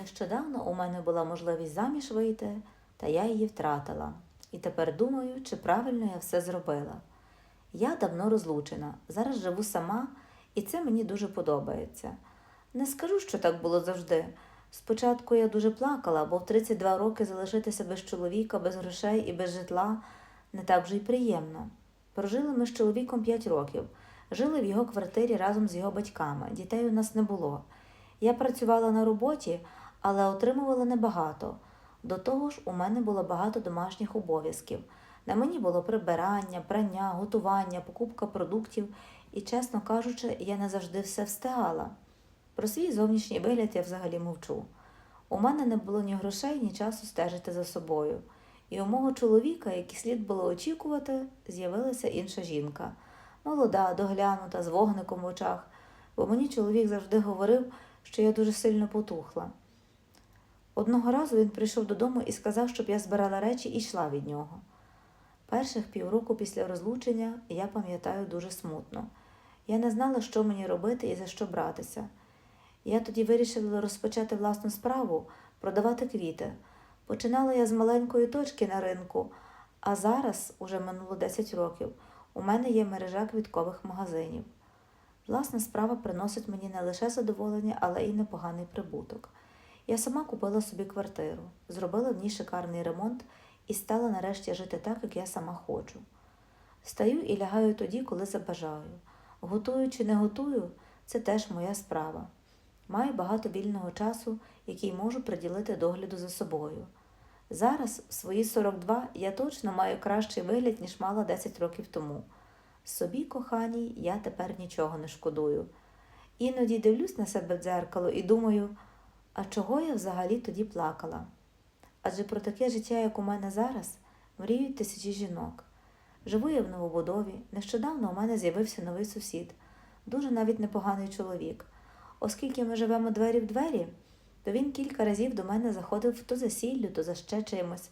Нещодавно у мене була можливість заміж вийти, та я її втратила. І тепер думаю, чи правильно я все зробила. Я давно розлучена, зараз живу сама, і це мені дуже подобається. Не скажу, що так було завжди. Спочатку я дуже плакала, бо в 32 роки залишитися без чоловіка, без грошей і без житла не так вже й приємно. Прожили ми з чоловіком 5 років, жили в його квартирі разом з його батьками. Дітей у нас не було. Я працювала на роботі, але отримувала небагато. До того ж, у мене було багато домашніх обов'язків. На мені було прибирання, прання, готування, покупка продуктів, і, чесно кажучи, я не завжди все встигала. Про свій зовнішній вигляд я взагалі мовчу. У мене не було ні грошей, ні часу стежити за собою. І у мого чоловіка, як і слід було очікувати, з'явилася інша жінка. Молода, доглянута, з вогником в очах, бо мені чоловік завжди говорив, що я дуже сильно потухла. Одного разу він прийшов додому і сказав, щоб я збирала речі і йшла від нього. Перших півроку після розлучення я пам'ятаю дуже смутно. Я не знала, що мені робити і за що братися. Я тоді вирішила розпочати власну справу, продавати квіти. Починала я з маленької точки на ринку, а зараз, уже минуло 10 років, у мене є мережа квіткових магазинів. Власна справа приносить мені не лише задоволення, але й непоганий прибуток. Я сама купила собі квартиру, зробила в ній шикарний ремонт і стала нарешті жити так, як я сама хочу. Стаю і лягаю тоді, коли забажаю. Готую чи не готую, це теж моя справа. Маю багато вільного часу, який можу приділити догляду за собою. Зараз, в свої 42, я точно маю кращий вигляд, ніж мала 10 років тому. Собі, коханій, я тепер нічого не шкодую. Іноді дивлюсь на себе в дзеркало і думаю, а чого я взагалі тоді плакала? Адже про таке життя, як у мене зараз, мріють тисячі жінок. Живу я в новобудові. Нещодавно у мене з'явився новий сусід, дуже навіть непоганий чоловік. Оскільки ми живемо двері в двері, то він кілька разів до мене заходив то за сіллю, то за ще чимось.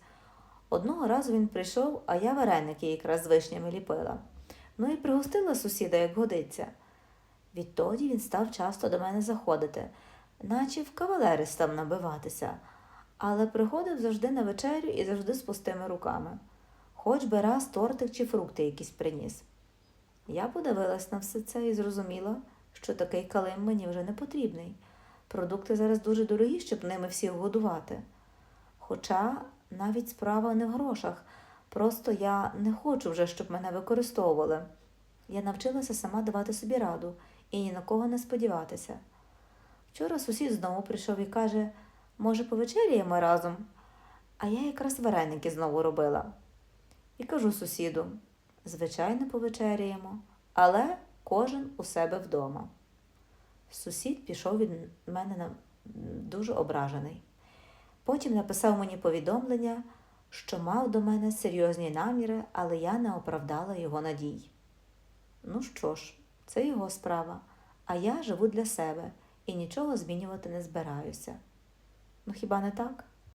Одного разу він прийшов, а я вареники якраз з вишнями ліпила. Ну і пригостила сусіда, як годиться. Відтоді він став часто до мене заходити, наче в кавалери став набиватися, але приходив завжди на вечерю і завжди з пустими руками. Хоч би раз тортик чи фрукти якісь приніс. Я подивилась на все це і зрозуміла, що такий калим мені вже не потрібний. Продукти зараз дуже дорогі, щоб ними всіх годувати. Хоча навіть справа не в грошах, просто я не хочу вже, щоб мене використовували. Я навчилася сама давати собі раду і ні на кого не сподіватися. Вчора сусід знову прийшов і каже, може, повечеряємо разом? А я якраз вареники знову робила. І кажу сусіду, звичайно, повечеряємо, але кожен у себе вдома. Сусід пішов від мене на... дуже ображений. Потім написав мені повідомлення, що мав до мене серйозні наміри, але я не оправдала його надій. Ну що ж, це його справа, а я живу для себе і нічого змінювати не збираюся. Ну хіба не так?